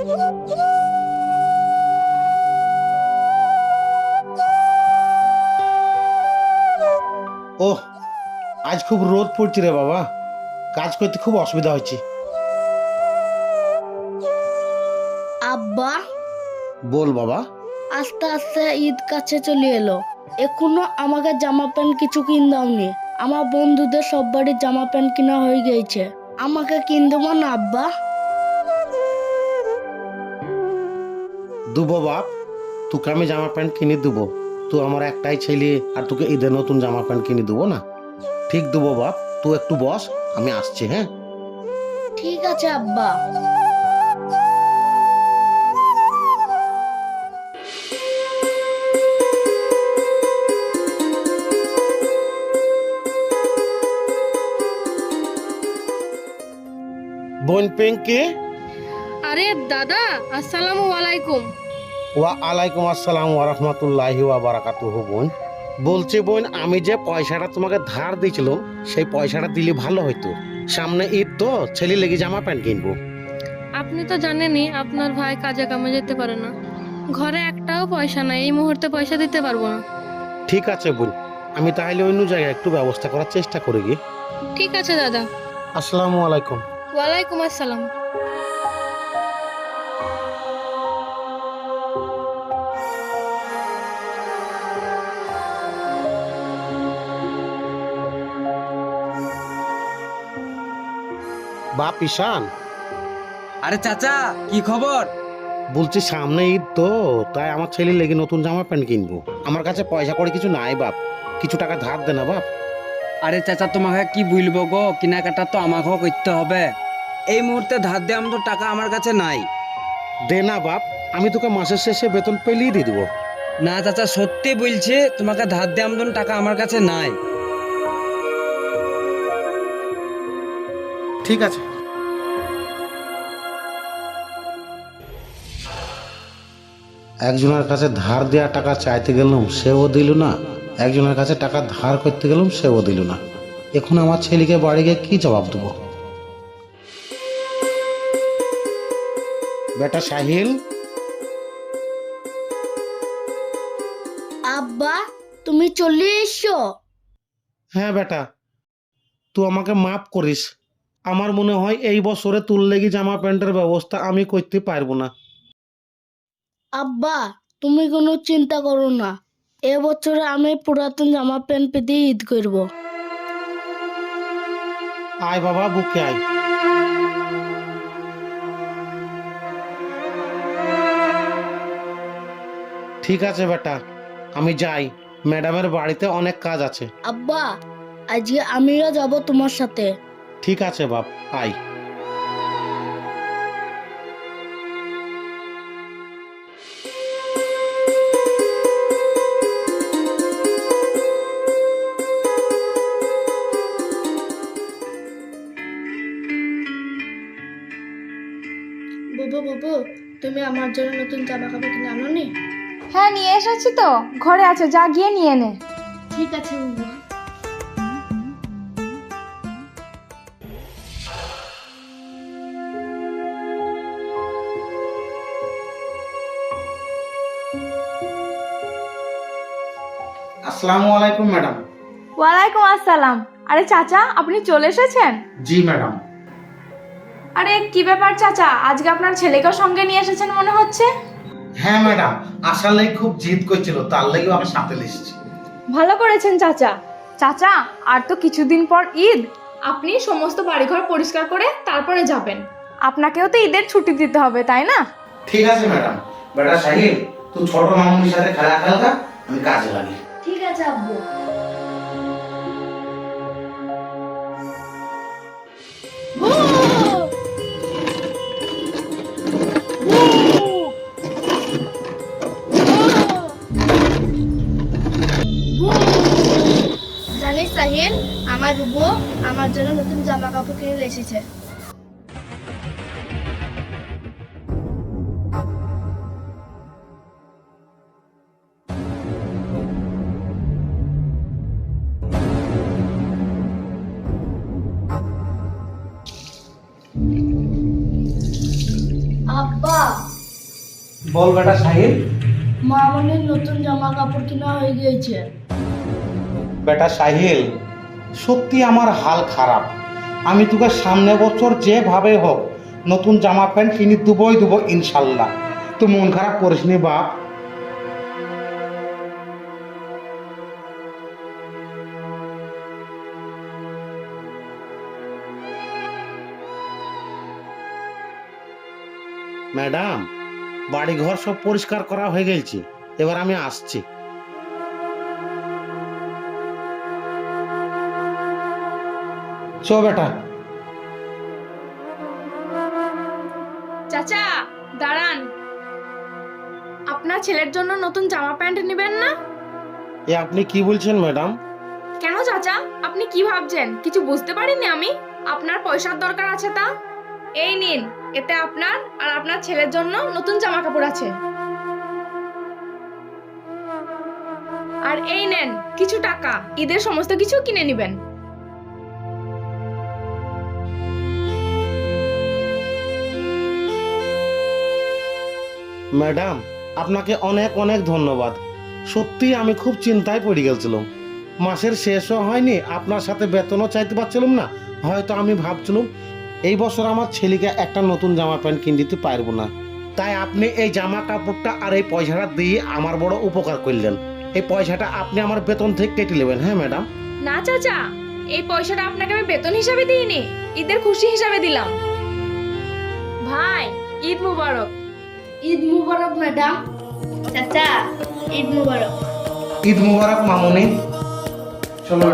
ওহ আজ খুব রোদ পড়ছে রে বাবা। কাজ করতে খুব অসুবিধা হচ্ছে। আব্বা। বল বাবা। আস্তে আস্তে ঈদ কাছে চলে এলো। এখনও আমাকে জামা প্যান্ট কিছু কিন দাওনি। আমার বন্ধুদের সব বাড়ির জামা প্যান্ট কিনা হয়ে গেছে। আমাকে কিন দেবো না আব্বা। দুবো বাপ তোকে আমি জামা প্যান্ট কিনে দেবো। তুই আমার একটাই ছেলে আর তোকে ঈদের নতুন জামা প্যান্ট কিনে দেবো না? ঠিক দেবো বাপ তুই একটু বস আমি আসছি হ্যাঁ? ঠিক আছে আব্বা। বোন পেঙ্কে? আরে দাদা আসসালামু আলাইকুম। ওয়া আলাইকুম আসসালাম ওয়া রাহমাতুল্লাহি ওয়া বারাকাতুহু বোন। বলছি বোন আমি যে পয়সাটা তোমাকে ধার দিয়েছিলাম সেই পয়সাটা দিলে ভালো হইতো। সামনে ঈদ তো ছেলে লেগে জামা প্যান্ট কিনবো। আপনি তো জানেনই আপনার ভাই কাজে কামে যেতে পারে না। ঘরে একটাও পয়সা নাই এই মুহূর্তে পয়সা দিতে পারব না। ঠিক আছে বোন আমি তাহলে অন্য জায়গায় একটু ব্যবস্থা করার চেষ্টা করি গিয়ে ঠিক আছে দাদা। আসসালামু আলাইকুম। ওয়ালাইকুম আসসালাম। বাপ ঈশান। আরে চাচা কি খবর? বলছি সামনে ঈদ তো তাই আমার ছেলে লেগে নতুন জামা প্যান্ট কিনবো। আমার কাছে পয়সা করে কিছু নাই বাপ। কিছু টাকা ধার দে না বাপ। আরে চাচা তোমাকে কি বলব গো? কেনাকাটা তো আমাকেও করতে হবে। এই মুহূর্তে ধার দেওয়ার মতো টাকা আমার কাছে নাই। দে না বাপ আমি তোকে মাসের শেষে বেতন পেলেই দিয়ে দেবো। না চাচা সত্যি বলছি তোমাকে ধার দেওয়ার মতন টাকা আমার কাছে নাই। ঠিক আছে। একজনের কাছে ধার দেওয়া টাকা চাইতে গেলাম সেও দিল না। একজনের কাছে টাকা ধার করতে গেলাম সেও দিল না। এখন আমার ছেলেকে বাড়ি গিয়ে কি জবাব দেবো? বেটা সাহিল? আব্বা তুমি চলে এসো। হ্যাঁ বেটা তুই আমাকে মাফ করিস। আমার মনে হয় এই বছরে তুল লেগে জামা প্যান্টের ব্যবস্থা আমি করতে পারব না। আব্বা তুমি কোনো চিন্তা করো না। এবছরে আমি পুরাতন জামা প্যান্ট পেতে ঈদ করব। আয় বাবা বুকে আয়। ঠিক আছে বেটা আমি যাই। ম্যাডামের বাড়িতে অনেক কাজ আছে। আব্বা আজকে আমিও যাব তোমার সাথে। ঠিক আছে বাপ আয়। বুবু তুমি আমার জন্য নতুন জামা কাপড় কিনে আনো নি হ্যাঁ নিয়ে এসেছি তো। ঘরে আছে যা গিয়ে নিয়ে নে। ঠিক আছে বুবু আসসালামু আলাইকুম ম্যাডাম। ওয়ালাইকুম আসসালাম। আরে চাচা আপনি চলে এসেছেন? জি ম্যাডাম। আরে কি ব্যাপার চাচা? আজকে আপনার ছেলেকেও সঙ্গে নিয়ে এসেছেন মনে হচ্ছে? হ্যাঁ ম্যাডাম। আসলে খুব জিদ করছিল তার লেগে আমি সাথে এসেছি। ভালো করেছেন চাচা। চাচা আর তো কিছুদিন পর ঈদ। আপনি সমস্ত বাড়িঘর পরিষ্কার করে তারপরে যাবেন। আপনাকেও তো ঈদের ছুটি দিতে হবে তাই না? ঠিক আছে ম্যাডাম। বেটা সাহিল তুই ছোট মামুনির সাথে খেলা খেলতা আমি কাজে লাগি। ঠিক আছে আব্বু। জানিস সাহিল আমার বুবু আমার জন্য নতুন জামা কাপড় কিনে এসেছে। আব্বা। বল বেটা সাহিল। মামনির নতুন জামা কাপড় কিনা হয়ে গিয়েছে। বেটা সাহিল, সত্যি আমার হাল খারাপ। আমি তোকে সামনে বছর যেভাবে হোক নতুন জামা প্যান্ট কিনে দেবই দেবো ইনশাল্লাহ। তো মন খারাপ করিস নি, বাপ। ম্যাডাম বাড়ি ঘর সব পরিষ্কার করা হয়ে গেছে এবার আমি আসছি। চ বেটা। চাচা দাঁড়ান। আপনার ছেলের জন্য নতুন জামা প্যান্ট নেবেন না? এ আপনি কি বলছেন ম্যাডাম? কেন চাচা? আপনি কি ভাবছেন? কিছু বুঝতে পারিনি আমি? আপনার পয়সার দরকার আছে তা? এই নিন এতে আপনার আর আপনার ছেলের জন্য নতুন জামা কাপড় আছে। আর এই নেন কিছু টাকা। ঈদের সমস্ত কিছু কিনে নেবেন। ম্যাডাম, আপনাকে অনেক অনেক ধন্যবাদ। সত্যি আমি খুব চিন্তায় পড়ে গেছিলাম। মাসের শেষও হয়নি, আপনার সাথে বেতনও চাইতে পারছিলাম না। হয়তো আমি ভাবছিলাম, এই বছর আমার ছেলেকে একটা নতুন জামা প্যান্ট কিনে দিতে পারব না। তাই আপনি এই জামা কাপড়টা আর এই পয়সাটা দিয়ে আমার বড় উপকার করলেন। এই পয়সাটা আপনি আমার বেতন থেকে কেটে নেবেন হ্যাঁ ম্যাডাম? না, চাচা, এই পয়সাটা আপনাকে আমি বেতন হিসাবে দিইনি। ঈদের খুশি হিসাবে দিলাম। ভাই, ঈদ মুবারক। ঈদ মুবারক ম্যাডাম চাচা ঈদ মুবারক। ঈদ মুবারক মামুনি। চলো